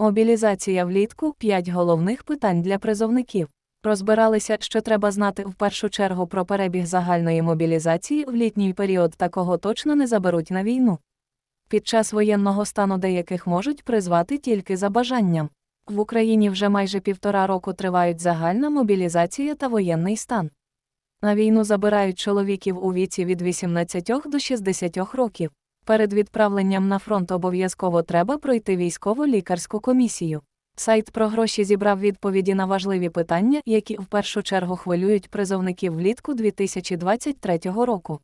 Мобілізація влітку 5 головних питань для призовників. Розбиралися, що треба знати в першу чергу про перебіг загальної мобілізації в літній період та кого точно не заберуть на війну. Під час воєнного стану деяких можуть призвати тільки за бажанням. В Україні вже майже півтора року тривають загальна мобілізація та воєнний стан. На війну забирають чоловіків у віці від 18 до 60 років. Перед відправленням на фронт обов'язково треба пройти військово-лікарську комісію. Сайт про гроші зібрав відповіді на важливі питання, які в першу чергу хвилюють призовників влітку 2023 року.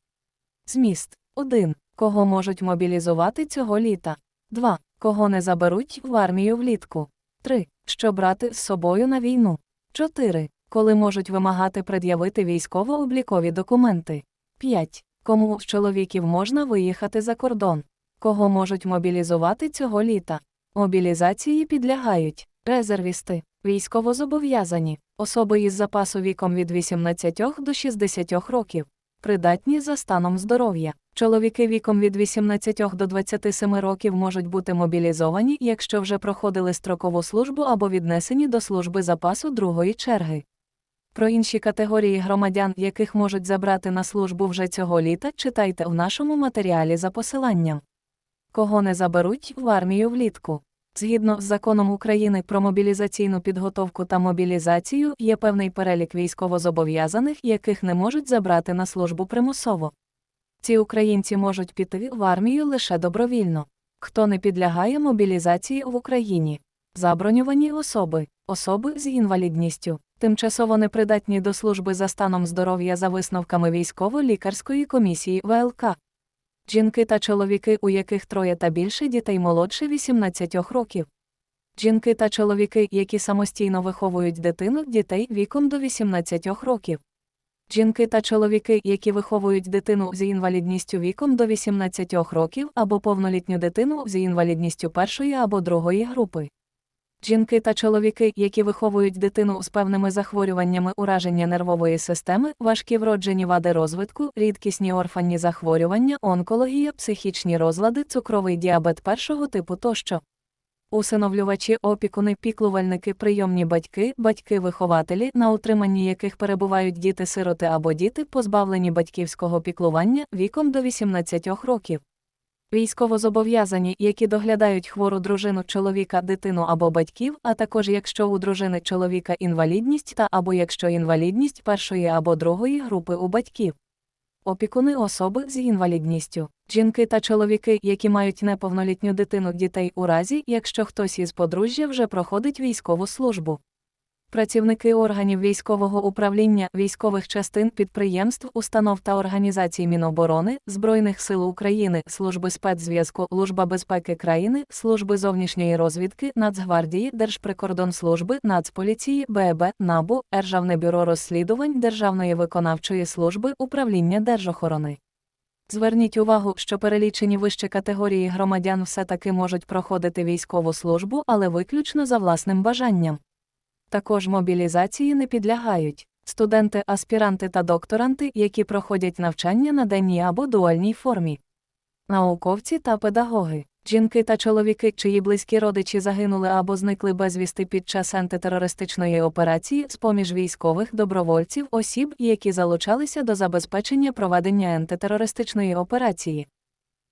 Зміст 1. Кого можуть мобілізувати цього літа? 2. Кого не заберуть в армію влітку? 3. Що брати з собою на війну? 4. Коли можуть вимагати пред'явити військово-облікові документи? 5. Кому з чоловіків можна виїхати за кордон? Кого можуть мобілізувати цього літа? Мобілізації підлягають резервісти, військовозобов'язані, особи із запасу віком від 18 до 60 років, придатні за станом здоров'я. Чоловіки віком від 18 до 27 років можуть бути мобілізовані, якщо вже проходили строкову службу або віднесені до служби запасу другої черги. Про інші категорії громадян, яких можуть забрати на службу вже цього літа, читайте в нашому матеріалі за посиланням. Кого не заберуть в армію влітку. Згідно з законом України про мобілізаційну підготовку та мобілізацію, є певний перелік військовозобов'язаних, яких не можуть забрати на службу примусово. Ці українці можуть піти в армію лише добровільно. Хто не підлягає мобілізації в Україні? Заброньовані особи, особи з інвалідністю, тимчасово непридатні до служби за станом здоров'я за висновками військово-лікарської комісії ВЛК. Жінки та чоловіки, у яких троє та більше дітей молодше 18 років. Жінки та чоловіки, які самостійно виховують дитину, дітей віком до 18 років. Жінки та чоловіки, які виховують дитину з інвалідністю віком до 18 років або повнолітню дитину з інвалідністю першої або другої групи. Жінки та чоловіки, які виховують дитину з певними захворюваннями ураження нервової системи, важкі вроджені вади розвитку, рідкісні орфанні захворювання, онкологія, психічні розлади, цукровий діабет першого типу тощо. Усиновлювачі, опікуни, піклувальники, прийомні батьки, батьки-вихователі, на утриманні яких перебувають діти-сироти або діти, позбавлені батьківського піклування віком до 18 років. Військовозобов'язані, які доглядають хвору дружину чоловіка, дитину або батьків, а також якщо у дружини чоловіка інвалідність та або якщо інвалідність першої або другої групи у батьків. Опікуни особи з інвалідністю, жінки та чоловіки, які мають неповнолітню дитину дітей у разі, якщо хтось із подружжя вже проходить військову службу. Працівники органів військового управління, військових частин, підприємств, установ та організацій Міноборони, Збройних сил України, Служби спецзв'язку, Служба безпеки країни, Служби зовнішньої розвідки, Нацгвардії, Держприкордонслужби, Нацполіції, БЕБ, НАБУ, Державне бюро розслідувань Державної виконавчої служби управління Держохорони. Зверніть увагу, що перелічені вище категорії громадян все-таки можуть проходити військову службу, але виключно за власним бажанням. Також мобілізації не підлягають. Студенти, аспіранти та докторанти, які проходять навчання на денній або дуальній формі, науковці та педагоги, жінки та чоловіки, чиї близькі родичі загинули або зникли безвісти під час антитерористичної операції з поміж військових добровольців, осіб, які залучалися до забезпечення проведення антитерористичної операції.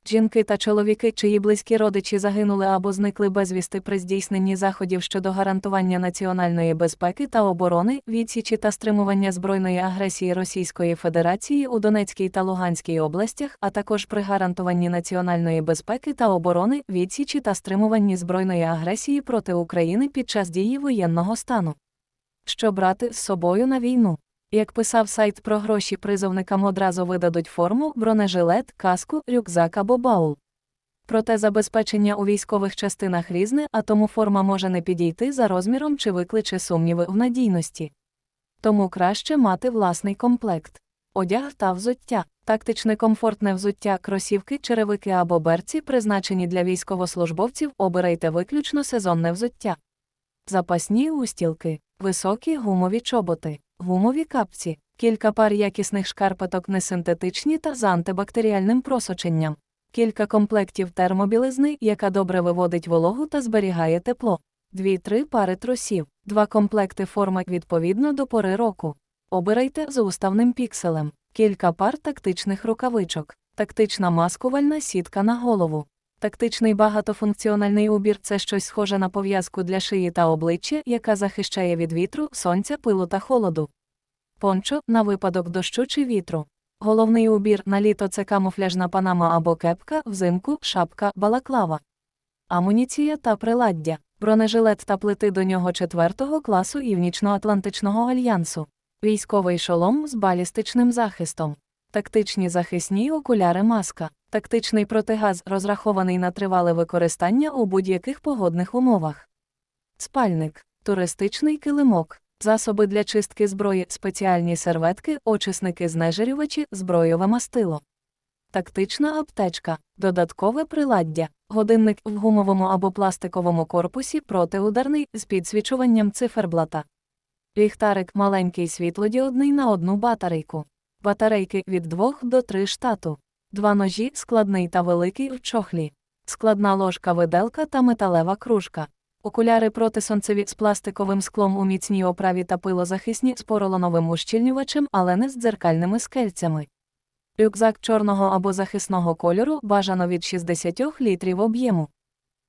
Жінки та чоловіки, чиї близькі родичі загинули або зникли безвісти при здійсненні заходів щодо гарантування національної безпеки та оборони, відсічі та стримування збройної агресії Російської Федерації у Донецькій та Луганській областях, а також при гарантуванні національної безпеки та оборони, відсічі та стримуванні збройної агресії проти України під час дії воєнного стану. Що брати з собою на війну? Як писав сайт про гроші, призовникам одразу видадуть форму, бронежилет, каску, рюкзак або баул. Проте забезпечення у військових частинах різне, а тому форма може не підійти за розміром чи викличе сумніви в надійності. Тому краще мати власний комплект. Одяг та взуття, тактичне комфортне взуття, кросівки, черевики або берці, призначені для військовослужбовців, обирайте виключно сезонне взуття. Запасні устілки, високі гумові чоботи, гумові капці, кілька пар якісних шкарпеток несинтетичні та з антибактеріальним просоченням, кілька комплектів термобілизни, яка добре виводить вологу та зберігає тепло, 2-3 пари трусів, два комплекти форми відповідно до пори року. Обирайте за уставним пікселем, кілька пар тактичних рукавичок, тактична маскувальна сітка на голову. Тактичний багатофункціональний убір це щось схоже на пов'язку для шиї та обличчя, яка захищає від вітру, сонця, пилу та холоду. Пончо на випадок дощу чи вітру. Головний убір на літо це камуфляжна панама або кепка, взимку, шапка, балаклава. Амуніція та приладдя, бронежилет та плити до нього четвертого класу Північно-Атлантичного альянсу, військовий шолом з балістичним захистом, тактичні захисні окуляри маска, тактичний протигаз розрахований на тривале використання у будь-яких погодних умовах. Спальник, туристичний килимок, засоби для чистки зброї, спеціальні серветки, очисники знежирювачі, збройове мастило. Тактична аптечка, додаткове приладдя, годинник в гумовому або пластиковому корпусі протиударний з підсвічуванням циферблата. Ліхтарик маленький світлодіодний на одну батарейку. Батарейки від 2 до 3 штату. Два ножі складний та великий в чохлі. Складна ложка виделка та металева кружка. Окуляри протисонцеві з пластиковим склом у міцній оправі та пилозахисні з поролоновим ущільнювачем, але не з дзеркальними скельцями. Рюкзак чорного або захисного кольору бажано від 60 літрів об'єму.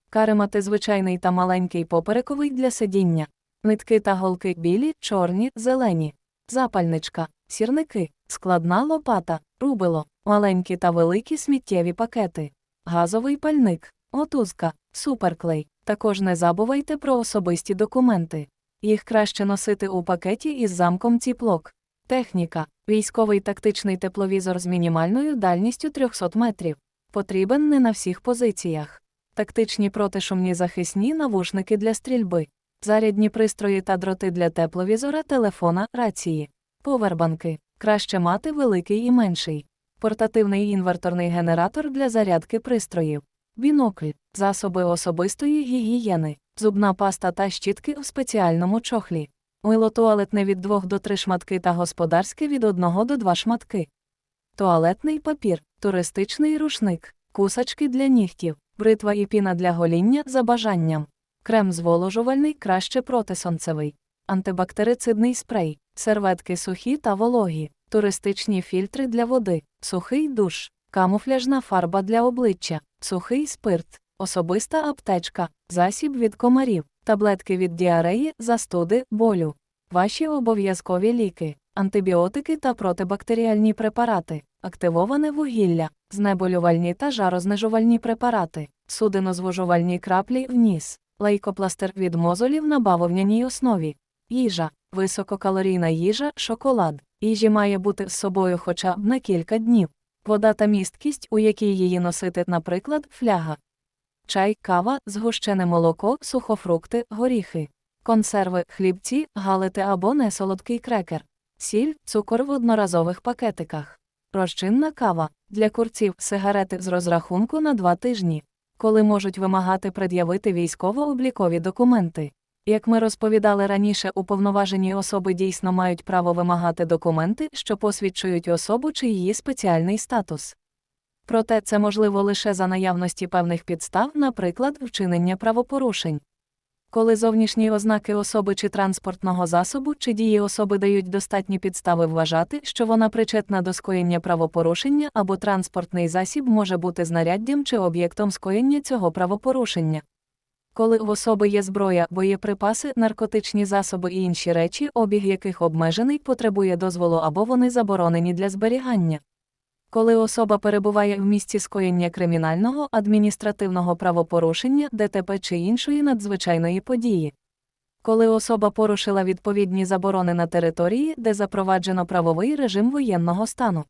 Каремати звичайний та маленький поперековий для сидіння. Нитки та голки білі, чорні, зелені. Запальничка, сірники, складна лопата, рубило, маленькі та великі сміттєві пакети, газовий пальник, мотузка, суперклей. Також не забувайте про особисті документи. Їх краще носити у пакеті із замком ціплок. Техніка. Військовий тактичний тепловізор з мінімальною дальністю 300 метрів. Потрібен не на всіх позиціях. Тактичні протишумні захисні навушники для стрільби. Зарядні пристрої та дроти для тепловізора, телефона, рації. Повербанки. Краще мати великий і менший. Портативний інверторний генератор для зарядки пристроїв. Бінокль. Засоби особистої гігієни. Зубна паста та щітки у спеціальному чохлі. Мило туалетне від 2 до 3 шматки та господарське від 1 до 2 шматки. Туалетний папір, туристичний рушник, кусачки для нігтів, бритва і піна для гоління за бажанням. Крем зволожувальний краще протисонцевий. Антибактерицидний спрей, серветки сухі та вологі, туристичні фільтри для води, сухий душ, камуфляжна фарба для обличчя, сухий спирт, особиста аптечка, засіб від комарів, таблетки від діареї, застуди, болю. Ваші обов'язкові ліки, антибіотики та протибактеріальні препарати, активоване вугілля, знеболювальні та жарознижувальні препарати, судинозвужувальні краплі в ніс, лейкопластир від мозолів на бавовняній основі, їжа, висококалорійна їжа, шоколад. Їжі має бути з собою хоча б на кілька днів. Вода та місткість, у якій її носити, наприклад, фляга. Чай, кава, згущене молоко, сухофрукти, горіхи, консерви, хлібці, галети або несолодкий крекер, сіль, цукор в одноразових пакетиках, розчинна кава для курців сигарети з розрахунку на два тижні, коли можуть вимагати пред'явити військово-облікові документи. Як ми розповідали раніше, уповноважені особи дійсно мають право вимагати документи, що посвідчують особу чи її спеціальний статус. Проте це можливо лише за наявності певних підстав, наприклад, вчинення правопорушень. Коли зовнішні ознаки особи чи транспортного засобу чи дії особи дають достатні підстави вважати, що вона причетна до скоєння правопорушення або транспортний засіб може бути знаряддям чи об'єктом скоєння цього правопорушення. Коли в особи є зброя, боєприпаси, наркотичні засоби і інші речі, обіг яких обмежений, потребує дозволу або вони заборонені для зберігання. Коли особа перебуває в місці скоєння кримінального, адміністративного правопорушення, ДТП чи іншої надзвичайної події. Коли особа порушила відповідні заборони на території, де запроваджено правовий режим воєнного стану.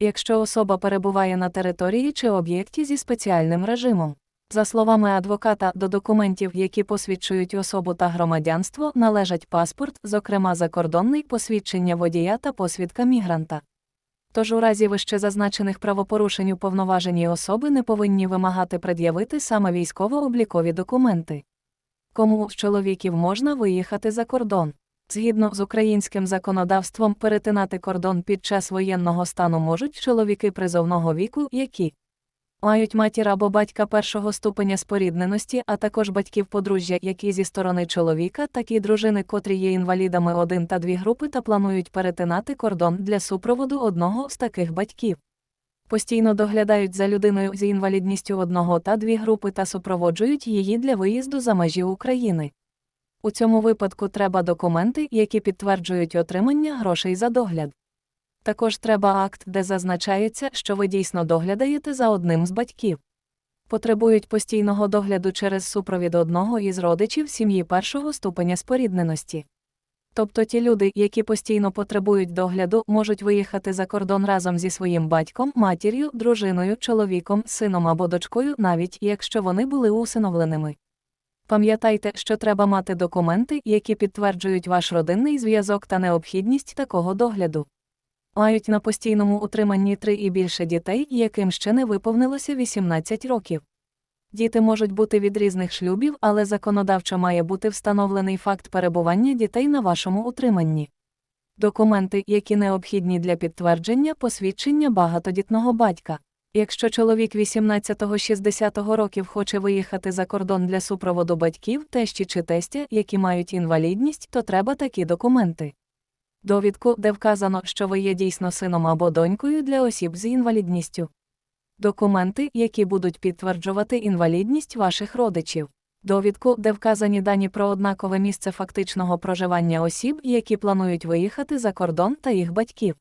Якщо особа перебуває на території чи об'єкті зі спеціальним режимом. За словами адвоката, до документів, які посвідчують особу та громадянство, належать паспорт, зокрема закордонний посвідчення водія та посвідка мігранта. Тож у разі вище зазначених правопорушень уповноважені особи не повинні вимагати пред'явити саме військово-облікові документи. Кому з чоловіків можна виїхати за кордон? Згідно з українським законодавством, перетинати кордон під час воєнного стану можуть чоловіки призовного віку, які Мають матір або батька першого ступеня спорідненості, а також батьків подружжя, які зі сторони чоловіка, так і дружини, котрі є інвалідами 1 та 2 групи та планують перетинати кордон для супроводу одного з таких батьків. Постійно доглядають за людиною з інвалідністю одного та дві групи та супроводжують її для виїзду за межі України. У цьому випадку треба документи, які підтверджують отримання грошей за догляд. Також треба акт, де зазначається, що ви дійсно доглядаєте за одним з батьків. Потребують постійного догляду через супровід одного із родичів сім'ї першого ступеня спорідненості. Тобто ті люди, які постійно потребують догляду, можуть виїхати за кордон разом зі своїм батьком, матір'ю, дружиною, чоловіком, сином або дочкою, навіть якщо вони були усиновленими. Пам'ятайте, що треба мати документи, які підтверджують ваш родинний зв'язок та необхідність такого догляду. Мають на постійному утриманні три і більше дітей, яким ще не виповнилося 18 років. Діти можуть бути від різних шлюбів, але законодавчо має бути встановлений факт перебування дітей на вашому утриманні. Документи, які необхідні для підтвердження посвідчення багатодітного батька. Якщо чоловік 18-60 років хоче виїхати за кордон для супроводу батьків, тещі чи тестя, які мають інвалідність, то треба такі документи. Довідку, де вказано, що ви є дійсно сином або донькою для осіб з інвалідністю. Документи, які будуть підтверджувати інвалідність ваших родичів. Довідку, де вказані дані про однакове місце фактичного проживання осіб, які планують виїхати за кордон та їх батьків.